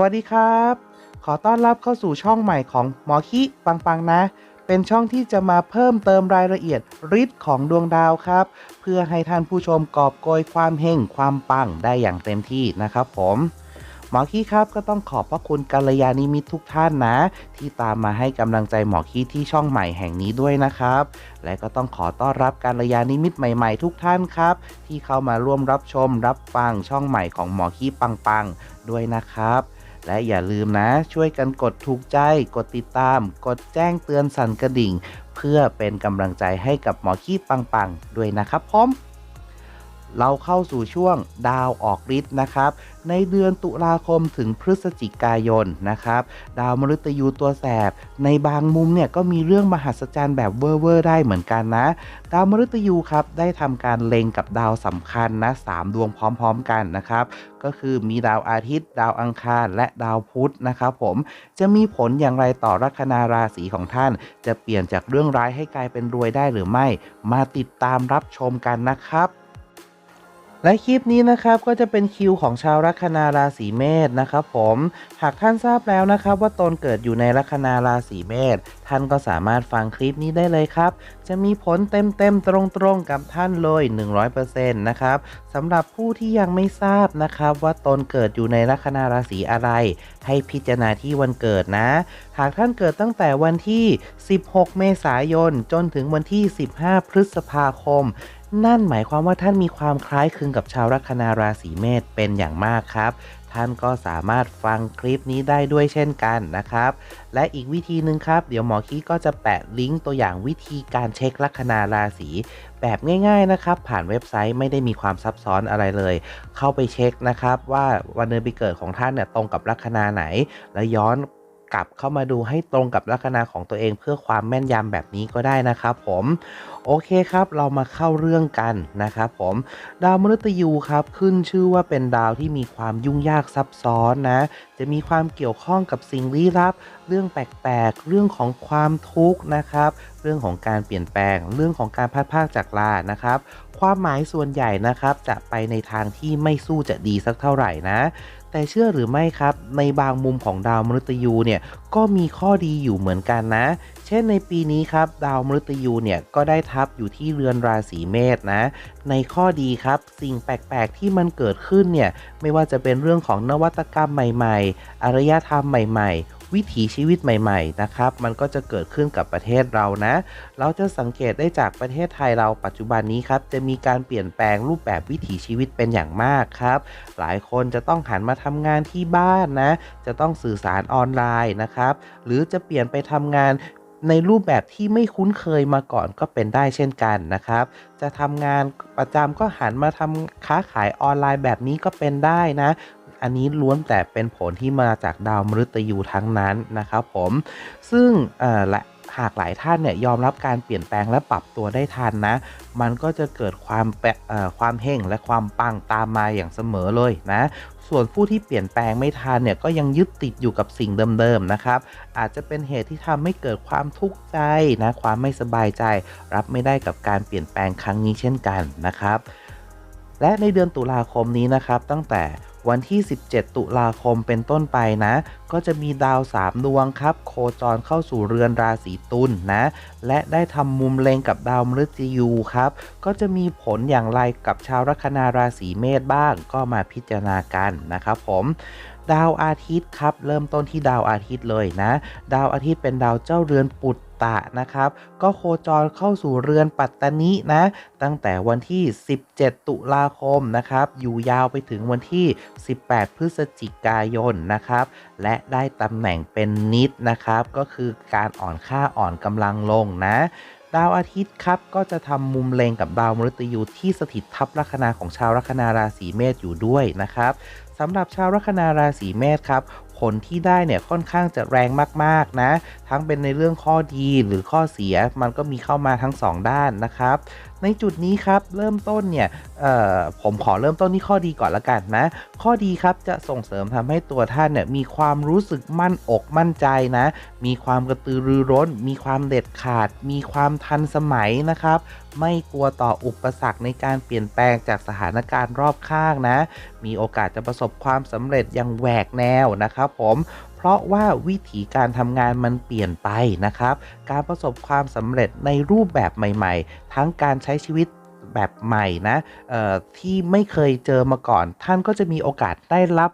วัสดีครับ ขอต้อนรับเข้าสู่ช่องใหม่ของหมอคิปังปังนะ เป็นช่องที่จะมาเพิ่มเติมรายละเอียดฤทธิ์ของดวงดาวครับ เพื่อให้ท่านผู้ชมกอบโกยความเฮงความปังได้อย่างเต็มที่นะครับผมหมอคีครับก็ต้องขอบพระคุณกัลยาณิมิตรทุกท่านนะ ที่ตามมาให้กำลังใจหมอคีที่ช่องใหม่แห่งนี้ด้วยนะครับ และก็ต้องขอต้อนรับกัลยาณิมิตรใหม่ๆ ทุกท่านครับ ที่เข้ามาร่วมรับชมรับฟังช่องใหม่ของหมอคีปังๆด้วยนะครับ และอย่าลืมนะ ช่วยกันกดถูกใจ กดติดตาม กดแจ้งเตือนสั่นกระดิ่ง เพื่อเป็นกำลังใจให้กับหมอขี้ปังๆ ด้วยนะครับผม เราเข้าสู่ช่วงดาวออกฤทธิ์นะครับ ในเดือนตุลาคมถึงพฤศจิกายนนะครับ ดาวมฤตยูตัวแสบ ในบางมุมเนี่ยก็มีเรื่องมหัศจรรย์แบบเวอร์ๆได้เหมือนกันนะ ดาวมฤตยูครับได้ทำการเล็งกับดาวสำคัญนะสามดวงพร้อม ๆ กันนะครับ ก็คือมีดาวอาทิตย์ ดาวอังคารและดาวพุธนะครับผมจะมีผลอย่างไรต่อลัคนาราศีของท่าน จะเปลี่ยนจากเรื่องร้ายให้กลายเป็นรวยได้หรือไม่ มาติดตามรับชมกันนะครับ และคลิปนี้นะครับก็จะเป็นคิวของชาวลัคนาราศีเมษนะครับผมหากท่านทราบแล้วนะครับว่าตนเกิดอยู่ในลัคนาราศีเมษท่านก็สามารถฟังคลิปนี้ได้เลยครับ จะมีผลเต็มๆตรงๆกับท่านเลย 100%นะครับสำหรับผู้ที่ยังไม่ทราบนะครับว่าตนเกิดอยู่ในลัคนาราศีอะไร ให้พิจารณาที่วันเกิดนะ หากท่านเกิดตั้งแต่วันที่ 16 เมษายน จนถึงวันที่ 15 พฤษภาคม นั่นหมายความว่าท่านมีความคล้ายคลึงกับชาวลัคนาราศีเมษเป็นอย่างมากครับ ท่านก็สามารถฟังคลิปนี้ได้ด้วยเช่นกันนะครับ และอีกวิธีหนึ่งครับ เดี๋ยวหมอคีก็จะแปะลิงก์ตัวอย่างวิธีการเช็คลัคนาราศีแบบง่ายๆนะครับ ผ่านเว็บไซต์ไม่ได้มีความซับซ้อนอะไรเลย เข้าไปเช็คนะครับ ว่าวันเดือนปีเกิดของท่านเนี่ยตรงกับลัคนาไหน แล้วย้อน กลับเข้ามาดูให้ตรงกับลัคนาของตัวเองเพื่อความแม่นยำแบบนี้ก็ได้นะครับผมโอเคครับเรามาเข้าเรื่องกันนะครับผมดาวมฤตยูครับขึ้นชื่อว่าเป็นดาวที่มีความยุ่งยากซับซ้อนนะ จะมีความเกี่ยวข้องกับสิ่งลี้ลับ เรื่องแปลกๆ เรื่องของความทุกข์นะครับ เรื่องของการเปลี่ยนแปลง เรื่องของการพัดพรากจากลานะครับความหมายส่วนใหญ่นะครับจะไปในทางที่ไม่สู้จะดีสักเท่าไหร่นะ แต่เชื่อหรือไม่ครับ ในบางมุมของดาวมฤตยูเนี่ยก็มีข้อดีอยู่เหมือนกันนะ เช่นในปีนี้ครับดาวมฤตยูเนี่ยก็ได้ทับอยู่ที่เรือนราศีเมษนะ ในข้อดีครับสิ่งแปลกๆที่มันเกิดขึ้นเนี่ยไม่ว่าจะเป็นเรื่องของนวัตกรรมใหม่ ๆ อารยธรรมใหม่ ๆ วิถีชีวิตใหม่ๆนะครับ มันก็จะเกิดขึ้นกับประเทศเรานะ เราจะสังเกตได้จากประเทศไทยเราปัจจุบันนี้ครับ จะมีการเปลี่ยนแปลงรูปแบบวิถีชีวิตเป็นอย่างมากครับ หลายคนจะต้องหันมาทำงานที่บ้านนะ จะต้องสื่อสารออนไลน์นะครับ หรือจะเปลี่ยนไปทำงานในรูปแบบที่ไม่คุ้นเคยมาก่อนก็เป็นได้เช่นกันนะครับ จะทำงานประจำก็หันมาทำค้าขายออนไลน์แบบนี้ก็เป็นได้นะ อันนี้ล้วนแต่เป็นผลที่มาจากดาวมฤตยูทั้งนั้นนะครับผม ซึ่งและหากหลายท่านเนี่ยยอมรับการเปลี่ยนแปลงและปรับตัวได้ทันนะ มันก็จะเกิดความแปะเอ่อความเฮงและความปังตามมาอย่างเสมอเลยนะ ส่วนผู้ที่เปลี่ยนแปลงไม่ทันเนี่ยก็ยังยึดติดอยู่กับสิ่งเดิมๆนะครับ อาจจะเป็นเหตุที่ทำให้เกิดความทุกข์ใจนะความไม่สบายใจ รับไม่ได้กับการเปลี่ยนแปลงครั้งนี้เช่นกันนะครับ และในเดือนตุลาคมนี้นะครับตั้งแต่ วันที่ 17 ตุลาคมเป็นต้นไปนะ ก็จะมีดาว 3 ดวงครับ โคจรเข้าสู่เรือนราศีตุลนะ และได้ทำมุมเล็งกับดาวมฤตยูครับ ก็จะมีผลอย่างไรกับชาวลัคนาราศีเมษบ้าง ก็มาพิจารณากันนะครับผม ดาวอาทิตย์ครับ เริ่มต้นที่ดาวอาทิตย์เลยนะ ดาวอาทิตย์เป็นดาวเจ้าเรือนปุตตะนะครับ ก็โคจรเข้าสู่เรือนปัตตานินะ ตั้งแต่วันที่ 17 ตุลาคมนะครับ อยู่ยาวไปถึงวันที่ 18 พฤศจิกายนนะครับ และได้ตำแหน่งเป็นนิดนะครับ ก็คือการอ่อนค่าอ่อนกำลังลงนะ ดาวอาทิตย์ครับก็จะทำมุมเลงกับดาวมฤตยูที่สถิตทับลัคนาของชาวลัคนาราศีเมษอยู่ด้วยนะครับสำหรับชาวลัคนาราศีเมษครับผลที่ได้เนี่ยค่อนข้างจะแรงมากๆนะ ทั้งเป็นในเรื่องข้อดีหรือข้อเสียมันก็มีเข้ามาทั้งสองด้านนะครับในจุดนี้ครับเริ่มต้นเนี่ยผมขอเริ่มต้นที่ข้อดีก่อนละกันนะ ข้อดีครับจะส่งเสริมทำให้ตัวท่านเนี่ยมีความรู้สึกมั่นอกมั่นใจนะ มีความกระตือรือร้น มีความเด็ดขาด มีความทันสมัยนะครับ ไม่กลัวต่ออุปสรรคในการเปลี่ยนแปลงจากสถานการณ์รอบข้างนะ มีโอกาสจะประสบความสำเร็จอย่างแหวกแนวนะครับผม ราะว่าวิถีการทำงานมันเปลี่ยนไปนะครับ การประสบความสำเร็จในรูปแบบใหม่ ๆ ทั้งการใช้ชีวิตแบบใหม่นะเอ่อที่ไม่เคยเจอมาก่อน ท่านก็จะมีโอกาสได้รับ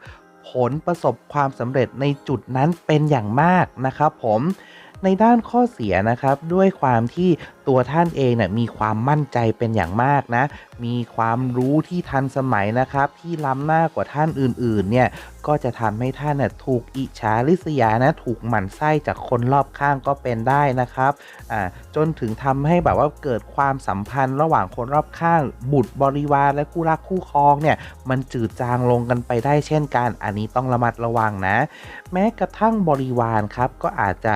ผลประสบความสำเร็จในจุดนั้นเป็นอย่างมากนะครับผมในด้านข้อเสียนะครับด้วยความที่ตัวท่านเองเนี่ยมีความมั่นใจเป็นอย่างมากนะ มีความรู้ที่ทันสมัยนะครับ ที่ล้ำหน้ากว่าท่านอื่นๆ เนี่ยก็จะทำให้ท่านน่ยถูกอิจฉาริษยานะถูกหมั่นไส้จากคนรอบข้างก็เป็นได้นะครับอ่าจนถึงทำให้แบบว่าเกิดความสัมพันธ์ระหว่างคนรอบข้าง บุตรบริวารและคู่รักคู่ครองเนี่ยมันจืดจางลงกันไปได้เช่นกัน อันนี้ต้องระมัดระวังนะ แม้กระทั่งบริวารครับก็อาจจะ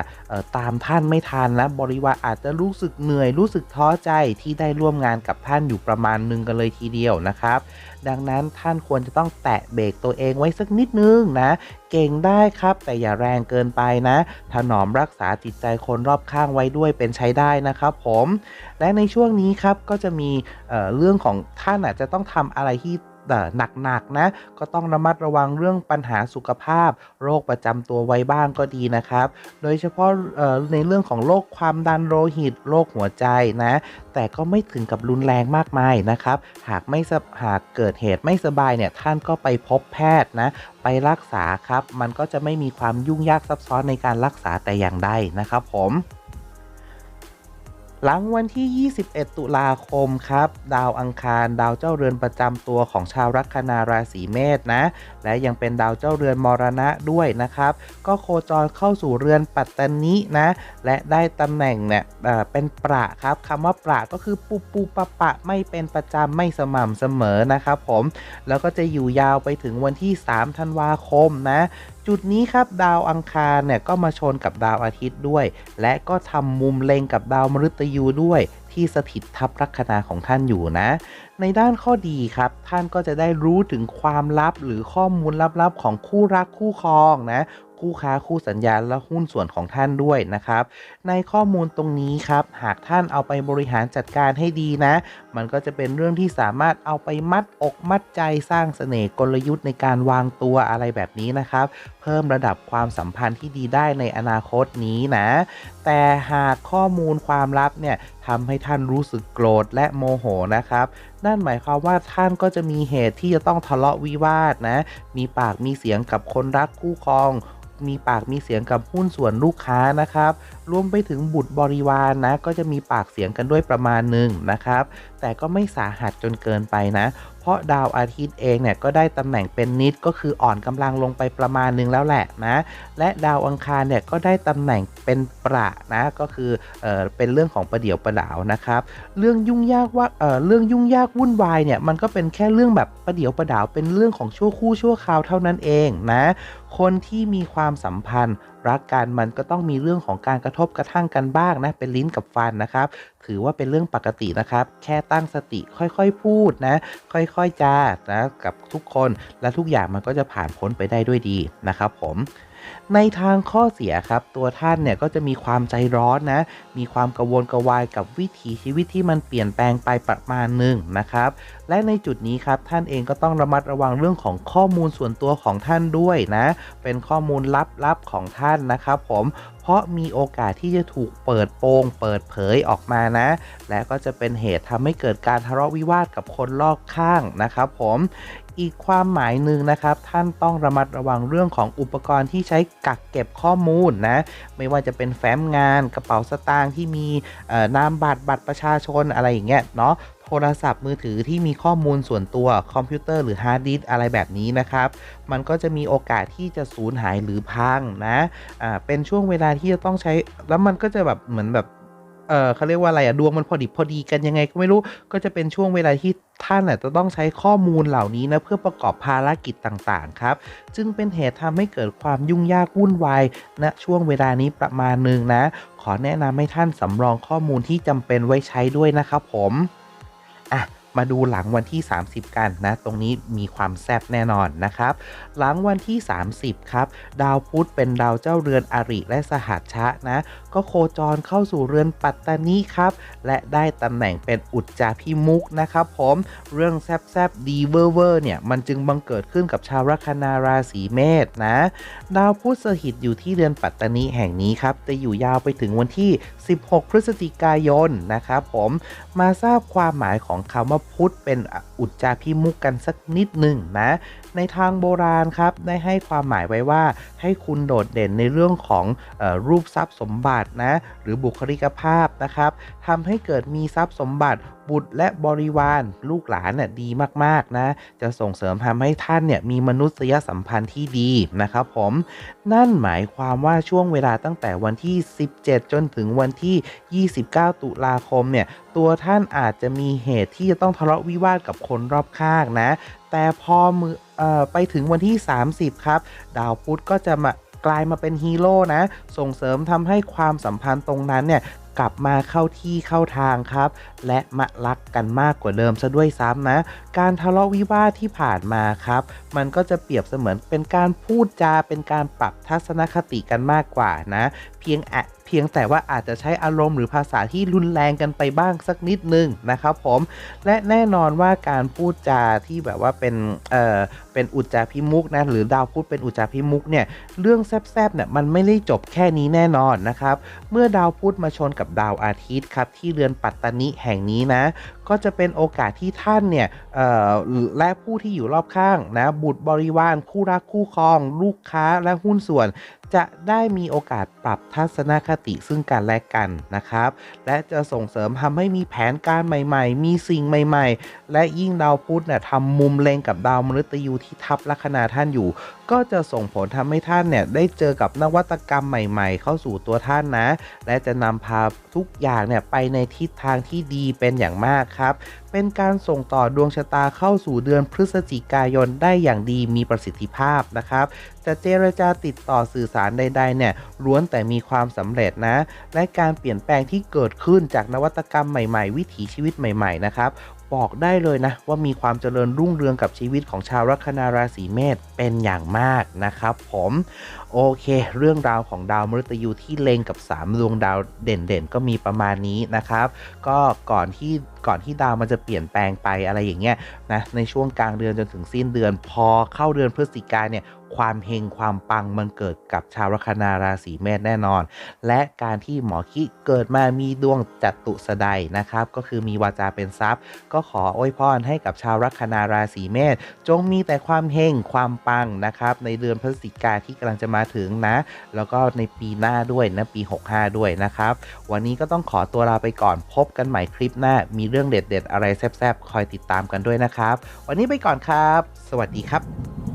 ตามท่านไม่ทันนะบริวารอาจจะรู้สึกเหนื่อยื่อยรู้สึกท้อใจที่ได้ร่วมงานกับท่านอยู่ประมาณหนึงกันเลยทีเดียวนะครับ ดังนั้นท่านควรจะต้องแตะเบรกตัวเองไว้สักนิดนึงนะ เก่งได้ครับ แต่อย่าแรงเกินไปนะ ถนอมรักษาจิตใจคนรอบข้างไว้ด้วยเป็นใช้ได้นะครับผม และในช่วงนี้ครับก็จะมีเเรื่องของท่านอาจจะต้องทำอะไรที่ หนักๆนะ ก็ต้องระมัดระวังเรื่องปัญหาสุขภาพ โรคประจำตัวไว้บ้างก็ดีนะครับ โดยเฉพาะในเรื่องของโรคความดันโลหิตโรคหัวใจนะ แต่ก็ไม่ถึงกับรุนแรงมากมายนะครับ หากไม่หากเกิดเหตุไม่สบายเนี่ยท่านก็ไปพบแพทย์นะไปรักษาครับ มันก็จะไม่มีความยุ่งยากซับซ้อนในการรักษาแต่อย่างใดนะครับผม หลังวันที่ 21 ตุลาคมครับ ดาวอังคาร ดาวเจ้าเรือนประจำตัวของชาวลัคนาราศีเมษนะ และยังเป็นดาวเจ้าเรือนมรณะด้วยนะครับ ก็โคจรเข้าสู่เรือนปัตตนินะ และได้ตำแหน่งเนี่ยเเป็นประครับคำว่าประก็คือปูปูปะปะไม่เป็นประจำไม่สม่ำเสมอนะครับผมแล้วก็จะอยู่ยาวไปถึงวันที่ 3 ธันวาคมนะจุดนี้ครับดาวอังคารเนี่ยก็มาชนกับดาวอาทิตย์ด้วย และก็ทำมุมเล็งกับดาวมฤตยูด้วย ที่สถิตทับลัคนาของท่านอยู่นะ ในด้านข้อดีครับ ท่านก็จะได้รู้ถึงความลับหรือข้อมูลลับๆของคู่รักคู่ครองนะคู่ค้าคู่สัญญาและหุ้นส่วนของท่านด้วยนะครับ ในข้อมูลตรงนี้ครับ หากท่านเอาไปบริหารจัดการให้ดีนะ มันก็จะเป็นเรื่องที่สามารถเอาไปมัดอกมัดใจสร้างเสน่ห์กลยุทธ์ในการวางตัวอะไรแบบนี้นะครับ เพิ่มระดับความสัมพันธ์ที่ดีได้ในอนาคตนี้นะ แต่หากข้อมูลความลับเนี่ย ทำให้ท่านรู้สึกโกรธและโมโหนะครับ นั่นหมายความว่าท่านก็จะมีเหตุที่จะต้องทะเลาะวิวาทนะ มีปากมีเสียงกับคนรักคู่ครองมีปากมีเสียงกับหุ้นส่วนลูกค้านะครับ รวมไปถึงบุตรบริวารนนะ ก็จะมีปากเสียงกันด้วยประมาณหนึ่งนะครับ แต่ก็ไม่สาหัสจนเกินไปนะ ราะดาวอาทิตย์เองเนี่ยก็ได้ตำแหน่งเป็นนิดก็คืออ่อนกำลังลงไปประมาณหนึงแล้วแหละนะและดาวอังคารเนี่ยก็ได้ตำแหน่งเป็นประนะก็คือเออเป็นเรื่องของประเดี่ยวประดาวนะครับ เรื่องยุ่งยากว่าเออเรื่องยุ่งยากวุ่นวายเนี่ยมันก็เป็นแค่เรื่องแบบประเดี่ยวประดาวเป็นเรื่องของชั่วคู่ชั่วคราวเท่านั้นเองนะคนที่มีความสัมพันธ์ รักกันมันก็ต้องมีเรื่องของการกระทบกระทั่งกันบ้างนะเป็นลิ้นกับฟันนะครับ ถือว่าเป็นเรื่องปกตินะครับ แค่ตั้งสติค่อยๆพูดนะ ค่อยๆจานะกับทุกคนและทุกอย่างมันก็จะผ่านพ้นไปได้ด้วยดีนะครับผม ในทางข้อเสียครับ ตัวท่านเนี่ยก็จะมีความใจร้อนนะ มีความกังวลกระวายกับวิถีชีวิตที่มันเปลี่ยนแปลงไปประมาณหนึ่งนะครับ และในจุดนี้ครับท่านเองก็ต้องระมัดระวังเรื่องของข้อมูลส่วนตัวของท่านด้วยนะ เป็นข้อมูลลับๆของท่านนะครับผมเพราะมีโอกาสที่จะถูกเปิดโปงเปิดเผยออกมานะ และก็จะเป็นเหตุทำให้เกิดการทะเลาะวิวาทกับคนรอบข้างนะครับผม อีกความหมายหนึ่งนะครับ ท่านต้องระมัดระวังเรื่องของอุปกรณ์ที่ใช้กักเก็บข้อมูลนะ ไม่ว่าจะเป็นแฟ้มงานกระเป๋าสตางค์ที่มีนามบัตรบัตรประชาชนอะไรอย่างเงี้ยเนาะโทรศัพท์มือถือที่มีข้อมูลส่วนตัวคอมพิวเตอร์หรือฮาร์ดดิสอะไรแบบนี้นะครับ มันก็จะมีโอกาสที่จะสูญหายหรือพังนะอ่าเป็นช่วงเวลาที่จะต้องใช้ แล้วมันก็จะแบบเหมือนแบบเออเขาเรียกว่าอะไรอะดวงมันพอดิบพอดีกันยังไงก็ไม่รู้ ก็จะเป็นช่วงเวลาที่ ท่านอาจะต้องใช้ข้อมูลเหล่านี้นะเพื่อประกอบภารกิจต่างๆครับ จึงเป็นเหตุทำให้เกิดความยุ่งยากวุ่นวายณะช่วงเวลานี้ประมาณหนึ่งนะ ขอแนะนำให้ท่านสำรองข้อมูลที่จำเป็นไว้ใช้ด้วยนะครับผม มาดูหลังวันที่ 30 กันนะ ตรงนี้มีความแซ่บแน่นอนนะครับ หลังวันที่ 30 ครับ ดาวพุธเป็นดาวเจ้าเรือนอริและสหัชชะนะ ก็โคจรเข้าสู่เรือนปัตตานีครับ และได้ตำแหน่งเป็นอุจจาพิมุกนะครับผมเรื่องแซบๆดีเวอร์เวอร์เนี่ยมันจึงบังเกิดขึ้นกับชาวลัคนาราศีเมษนะ ดาวพุธสถิตอยู่ที่เรือนปัตตานีแห่งนี้ครับจะอยู่ยาวไปถึงวันที่ 16 พฤศจิกายนนะครับผมมาทราบความหมายของคำว่าพุธเป็นอุจจาพิมุกกันสักนิดหนึ่งนะ ในทางโบราณครับได้ให้ความหมายไว้ว่า ให้คุณโดดเด่นในเรื่องของออรูปทรัพย์สมบัตินะหรือบุคลิกภาพนะครับทำให้เกิดมีทรัพย์สมบัติบุตรและบริวารลูกหลานน่ะดีมากๆนะ จะส่งเสริมทำให้ท่านเนี่ยมีมนุษยสัมพันธ์ที่ดีนะครับผม นั่นหมายความว่าช่วงเวลาตั้งแต่วันที่ 17 จนถึงวันที่ 29 ตุลาคมเนี่ย ตัวท่านอาจจะมีเหตุที่จะต้องทะเลาะวิวาทกับคนรอบข้างนะ แต่พอมือเอ่อ ไปถึงวันที่ 30 ครับ ดาวพุธก็จะมากลายมาเป็นฮีโร่นะ ส่งเสริมทำให้ความสัมพันธ์ตรงนั้นเนี่ย กลับมาเข้าที่เข้าทางครับ และมารักกันมากกว่าเดิมซะด้วยซ้ำนะ การทะเลาะวิวาทที่ผ่านมาครับ มันก็จะเปรียบเสมือนเป็นการพูดจาเป็นการปรับทัศนคติกันมากกว่านะ เพียงอะเพียงแต่ว่าอาจจะใช้อารมณ์หรือภาษาที่รุนแรงกันไปบ้างสักนิดนึงนะครับผมและแน่นอนว่าการพูดจาที่แบบว่าเป็นเอ่อเป็นอุจจาพิมุกนะหรือดาวพุธเป็นอุจจาพิมุกเนี่ยเรื่องแซบๆเนี่ยมันไม่ได้จบแค่นี้แน่นอนนะครับเมื่อดาวพุธมาชนกับดาวอาทิตย์ครับที่เรือนปัตตานิแห่งนี้นะ ก็จะเป็นโอกาสที่ท่านเนี่ยและผู้ที่อยู่รอบข้างนะบุตรบริวารคู่รักคู่ครอง ลูกค้าและหุ้นส่วน จะได้มีโอกาสปรับทัศนคติซึ่งกันและกันนะครับ และจะส่งเสริมทำให้มีแผนการใหม่ ๆ มีสิ่งใหม่ ๆ และยิ่งดาวพุธเนี่ยทำมุมเลงกับดาวมฤตยูที่ทับลัคนาท่านอยู่ ก็จะส่งผลทำให้ท่านเนี่ยได้เจอกับนวัตกรรมใหม่ ๆ เข้าสู่ตัวท่านนะ และจะนำพาทุกอย่างเนี่ยไปในทิศทางที่ดีเป็นอย่างมากครับ เป็นการส่งต่อดวงชะตาเข้าสู่เดือนพฤศจิกายนได้อย่างดีมีประสิทธิภาพนะครับ จะเจรจาติดต่อสื่อสารใดๆเนี่ยล้วนแต่มีความสำเร็จนะ และการเปลี่ยนแปลงที่เกิดขึ้นจากนวัตกรรมใหม่ๆ วิถีชีวิตใหม่ๆนะครับบอกได้เลยนะว่ามีความเจริญรุ่งเรืองกับชีวิตของชาวลัคนาราศีเมษเป็นอย่างมากนะครับผมโอเค เรื่องราวของดาวมฤตยูที่เล็งกับ 3 ดวงดาวเด่นๆ ก็มีประมาณนี้นะครับ ก็ก่อนที่ก่อนที่ดาวมันจะเปลี่ยนแปลงไปอะไรอย่างเงี้ยนะในช่วงกลางเดือนจนถึงสิ้นเดือน พอเข้าเดือนพฤศจิกาเนี่ยความเฮงความปังมันเกิดกับชาวลัคนาราศีเมษแน่นอน และการที่หมอคิเกิดมามีดวงจัตุสดายนะครับ ก็คือมีวาจาเป็นทรัพย์ ก็ขออวยพรให้กับชาวลัคนาราศีเมษจงมีแต่ความเฮงความปังนะครับในเดือนพฤศจิกาที่กำลังจะมามาถึงนะ แล้วก็ในปีหน้าด้วยนะปี 65 ด้วยนะครับ วันนี้ก็ต้องขอตัวลาไปก่อนพบกันใหม่คลิปหน้า มีเรื่องเด็ดๆ อะไรแซ่บๆ คอยติดตามกันด้วยนะครับ วันนี้ไปก่อนครับ สวัสดีครับ